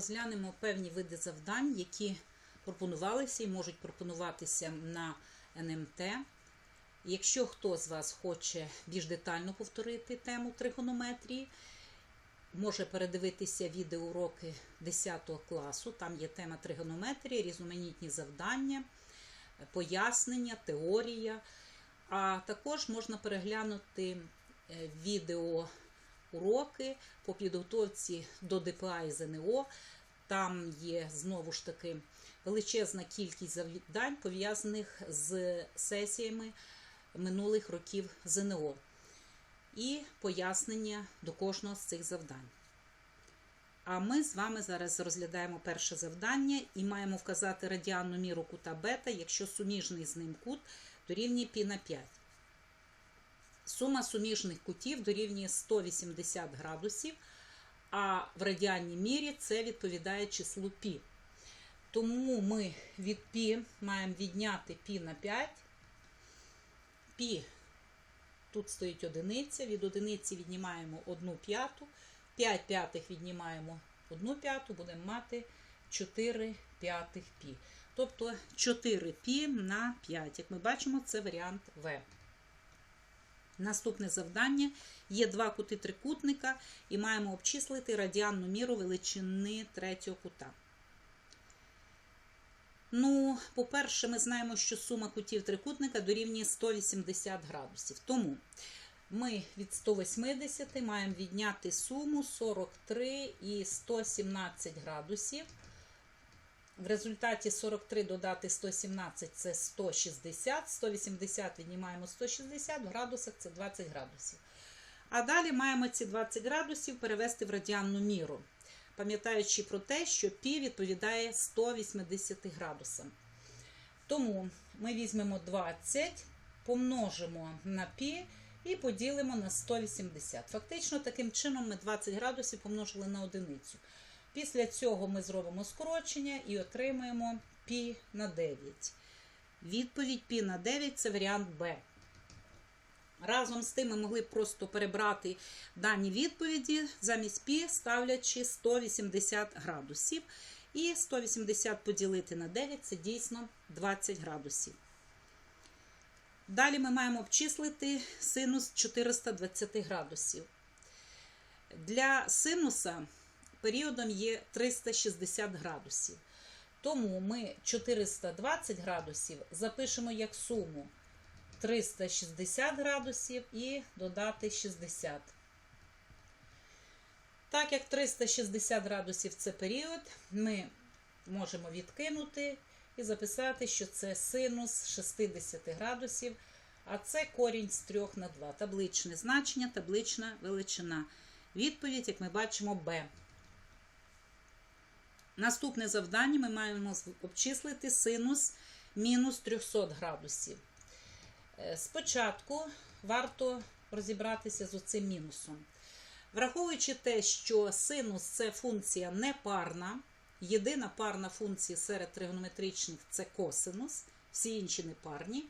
розглянемо певні види завдань, які пропонувалися і можуть пропонуватися на НМТ. Якщо хто з вас хоче більш детально повторити тему тригонометрії, може передивитися відеоуроки 10 класу. Там є тема тригонометрії, різноманітні завдання, пояснення, теорія. А також можна переглянути е, відео уроки по підготовці до ДПА і ЗНО. Там є знову ж таки величезна кількість завдань, пов'язаних з сесіями минулих років ЗНО. І пояснення до кожного з цих завдань. А ми з вами зараз розглядаємо перше завдання і маємо вказати радіанну міру кута бета, якщо суміжний з ним кут дорівнює π на 5. Сума суміжних кутів дорівнює 180 градусів, а в радіальній мірі це відповідає числу пі. Тому ми від пі маємо відняти пі на 5. Пі тут стоїть одиниця, від одиниці віднімаємо 1 п'яту, 5 п'ятих віднімаємо 1 п'яту, будемо мати 4 п'ятих пі. Тобто 4 пі на 5. Як ми бачимо, це варіант В. Наступне завдання. Є два кути трикутника і маємо обчислити радіанну міру величини третього кута. Ну, по-перше, ми знаємо, що сума кутів трикутника дорівнює 180 градусів. Тому ми від 180 маємо відняти суму 43 і 117 градусів. В результаті 43 додати 117 це 160, 180 віднімаємо 160, в градусах це 20 градусів. А далі маємо ці 20 градусів перевести в радіанну міру, пам'ятаючи про те, що π відповідає 180 градусам. Тому ми візьмемо 20, помножимо на π і поділимо на 180. Фактично, таким чином ми 20 градусів помножили на одиницю. Після цього ми зробимо скорочення і отримаємо π на 9. Відповідь π на 9 це варіант Б. Разом з тим ми могли б просто перебрати дані відповіді замість π, ставлячи 180 градусів. І 180 поділити на 9 це дійсно 20 градусів. Далі ми маємо обчислити синус 420 градусів. Для синуса періодом є 360 градусів. Тому ми 420 градусів запишемо як суму 360 градусів і додати 60. Так як 360 градусів це період, ми можемо відкинути і записати, що це синус 60 градусів, а це корінь з 3 на 2. Табличне значення, таблична величина. Відповідь, як ми бачимо, Б. Наступне завдання ми маємо обчислити синус мінус 300 градусів. Спочатку варто розібратися з оцим мінусом. Враховуючи те, що синус це функція непарна, єдина парна функція серед тригонометричних це косинус, всі інші непарні.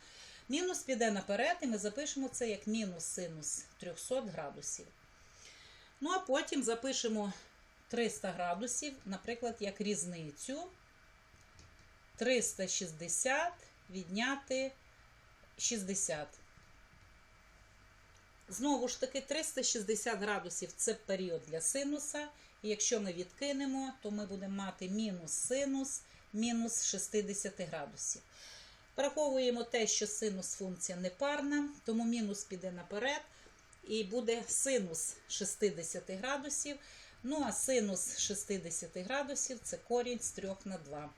Мінус піде наперед, і ми запишемо це як мінус синус 300 градусів. Ну, а потім запишемо 300 градусів, наприклад, як різницю 360 відняти 60. Знову ж таки, 360 градусів це період для синуса. І якщо ми відкинемо, то ми будемо мати мінус синус мінус 60 градусів. Враховуємо те, що синус функція непарна, тому мінус піде наперед. І буде синус 60 градусів. Ну, а синус 60 градусів це корінь з 3 на 2.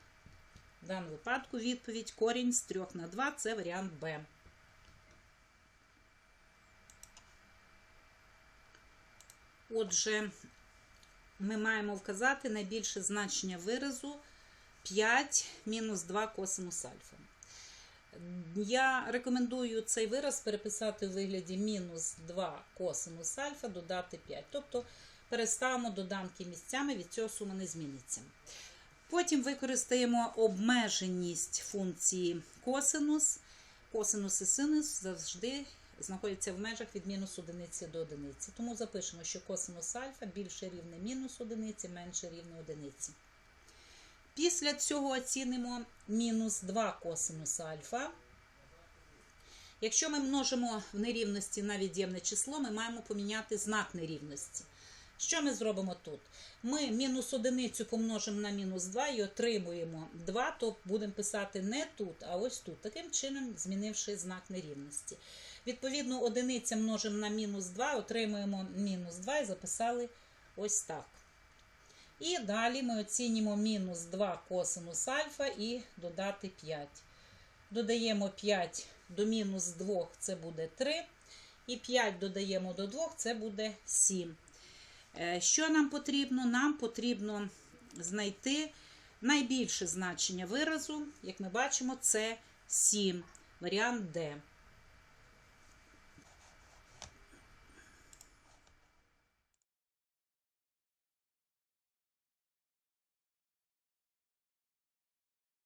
В даному випадку відповідь корінь з 3 на 2 це варіант Б. Отже, ми маємо вказати найбільше значення виразу 5 мінус 2 косинус альфа. Я рекомендую цей вираз переписати у вигляді мінус 2 косинус альфа, додати 5. Тобто переставимо доданки місцями, від цього сума не зміниться. Потім використаємо обмеженість функції косинус. Косинус і синус завжди знаходяться в межах від мінус одиниці до одиниці. Тому запишемо, що косинус альфа більше рівне мінус одиниці, менше рівне одиниці. Після цього оцінимо мінус 2 косинус альфа. Якщо ми множимо в нерівності на від'ємне число, ми маємо поміняти знак нерівності. Що ми зробимо тут? Ми мінус одиницю помножимо на мінус 2 і отримуємо 2, то будемо писати не тут, а ось тут. Таким чином, змінивши знак нерівності. Відповідно, одиниця множимо на мінус 2, отримуємо мінус 2 і записали ось так. І далі ми оцінюємо мінус 2 косинус альфа і додати 5. Додаємо 5 до мінус 2, це буде 3. І 5 додаємо до 2, це буде 7. Е, Що нам потрібно? Нам потрібно знайти найбільше значення виразу, як ми бачимо, це 7, варіант D.